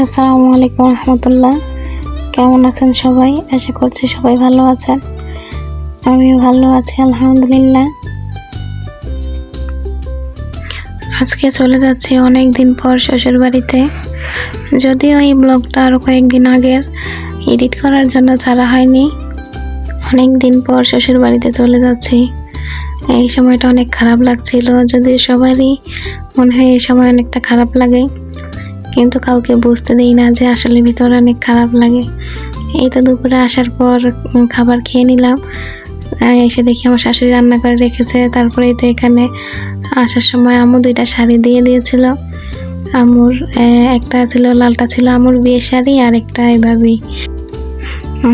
আসসালামু আলাইকুম রহমতুল্লাহ। কেমন আছেন সবাই? আশা করছি সবাই ভালো আছেন। আমিও ভালো আছি, আলহামদুলিল্লাহ। আজকে চলে যাচ্ছি অনেক দিন পর শ্বশুর বাড়িতে। যদিও এই ব্লগটা আরও কয়েকদিন আগের। এডিট করার জন্য ছাড়া হয়নি। অনেক দিন পর শ্বশুর বাড়িতে চলে যাচ্ছি। এই সময়টা অনেক খারাপ লাগছিল যদি সবারই মনে হয় এই সময় অনেকটা খারাপ লাগে। কিন্তু কাউকে বুঝতে দিই না যে আসলে ভিতরে অনেক খারাপ লাগে। এই তো দুপুরে আসার পর খাবার খেয়ে নিলাম। এসে দেখি আমার শাশুড়ি রান্না করে রেখেছে। তারপরে তো এখানে আসার সময় আমু দুইটা শাড়ি দিয়ে দিয়েছিল। আমুর একটা ছিল, লালটা ছিল আমুর বিয়ে শাড়ি আর একটা এভাবেই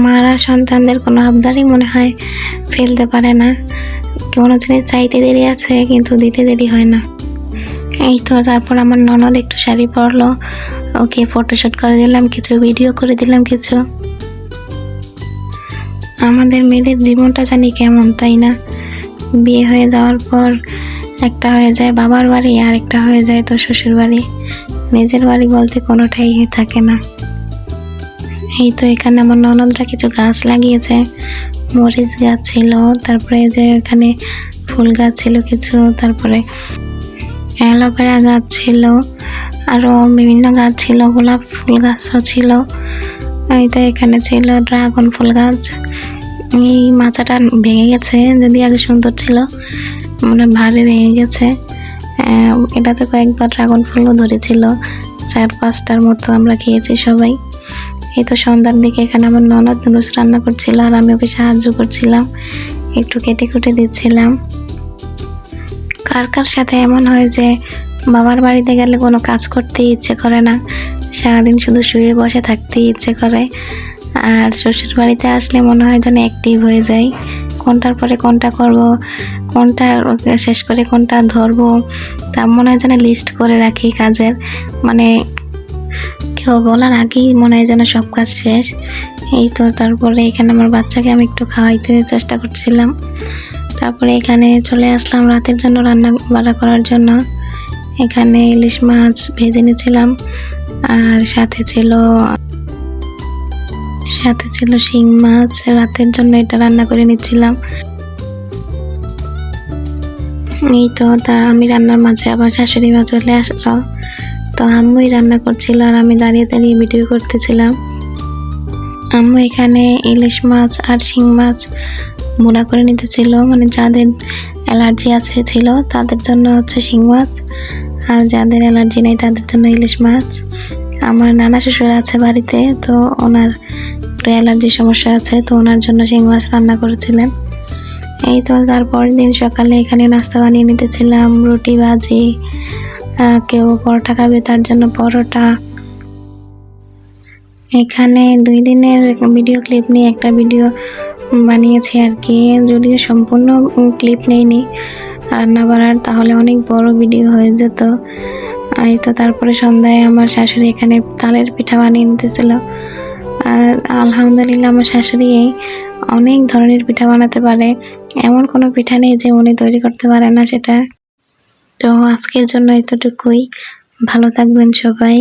মারা সন্তানদের কোনো আবদারই মনে হয় ফেলতে পারে না। কোনো জিনিস চাইতে দেরি আছে, কিন্তু দিতে দেরি হয় না। এই তো তারপর আমার ননদ একটু শাড়ি পরলো। ওকে ফটোশ্যুট করে দিলাম, কিছু ভিডিও করে দিলাম, কিছু। আমাদের মেয়েদের জীবনটা জানি কেমন, তাই না? বিয়ে হয়ে যাওয়ার পর একটা হয়ে যায় বাবার বাড়ি, আর একটা হয়ে যায় তো শ্বশুর বাড়ি। নিজের বাড়ি বলতে কোনোটাই থাকে না। এই তো এখানে আমার ননদরা কিছু গাছ লাগিয়েছে। মরিচ গাছ ছিল, তারপরে যে এখানে ফুল গাছ ছিল কিছু, তারপরে অ্যালোভেরা গাছ ছিল আরও বিভিন্ন গাছ ছিল, গোলাপ ফুল গাছও ছিল। এই তো এখানে ছিল ড্রাগন ফুল গাছ। এই মাচাটা ভেঙে গেছে, যদি আগে সুন্দর ছিল মানে ভারী ভেঙে গেছে। এটাতে কয়েকবার ড্রাগন ফুলও ধরেছিল, চার পাঁচটার মতো আমরা খেয়েছি সবাই। এই তো সন্ধ্যার দিকে এখানে আমার ননদ নুডলস রান্না করছিল, আর আমি ওকে সাহায্য করছিলাম, একটু কেটে কুটে দিচ্ছিলাম। কার কার সাথে এমন হয় যে বাবার বাড়িতে গেলে কোনো কাজ করতে ইচ্ছে করে না? সারাদিন শুধু শুয়ে বসে থাকতে ইচ্ছে করে। আর শ্বশুর বাড়িতে আসলে মনে হয় যেন অ্যাক্টিভ হয়ে যায় কোনটার পরে কোনটা করব, কোনটা শেষ করে কোনটা ধরবো, তা মনে হয় যেন লিস্ট করে রাখি কাজের। মানে কেউ বলার আগেই মনে হয় যেন সব কাজ শেষ। এই তো তারপরে এখানে আমার বাচ্চাকে আমি একটু খাওয়াইতে চেষ্টা করছিলাম। তারপরে এখানে চলে আসলাম রাতের জন্য রান্না বাড়া করার জন্য। এখানে ইলিশ মাছ ভেজে নিয়েছিলাম। আর সাথে ছিল সাথে ছিল শিং মাছ। রাতের জন্য এটা রান্না করে নিচ্ছিলাম। এই তো তা আমি রান্নার মাঝে আবার শাশুড়ি মা চলে আসলো। তো আম্মুই রান্না করছিল আর আমি দাঁড়িয়ে দাঁড়িয়ে ভিডিও করতেছিলাম। আম্মু এখানে ইলিশ মাছ আর শিং মাছ ভুনা করে নিতেছিল মানে যাদের অ্যালার্জি আছে ছিল, তাদের জন্য হচ্ছে শিং মাছ। আর যাদের অ্যালার্জি নেই, তাদের জন্য ইলিশ মাছ। আমার নানা শ্বশুর আছে বাড়িতে, তো ওনার একটু অ্যালার্জির সমস্যা আছে, তো ওনার জন্য শিং মাছ রান্না করেছিলেন এই তো তারপরের দিন সকালে এখানে নাস্তা বানিয়ে নিতেছিলাম, রুটি, ভাজি কেউ পরোটা খাবে, তার জন্য পরোটা। এখানে দুই দিনের ভিডিও ক্লিপ নিয়ে একটা ভিডিও বানিয়েছি আর কি। যদিও সম্পূর্ণ ক্লিপ নেইনি। রান্না বাড়ার তাহলে অনেক বড় ভিডিও হয়ে যেত। এই তো তারপরে সন্ধ্যায় আমার শাশুড়ি এখানে তালের পিঠা বানিয়ে নিতেছিল। আর আলহামদুলিল্লাহ আমার শাশুড়ি অনেক ধরনের পিঠা বানাতে পারে। এমন কোনো পিঠা নেই যে উনি তৈরি করতে পারে না সেটা। তো আজকের জন্য এতটুকুই। ভালো থাকবেন সবাই।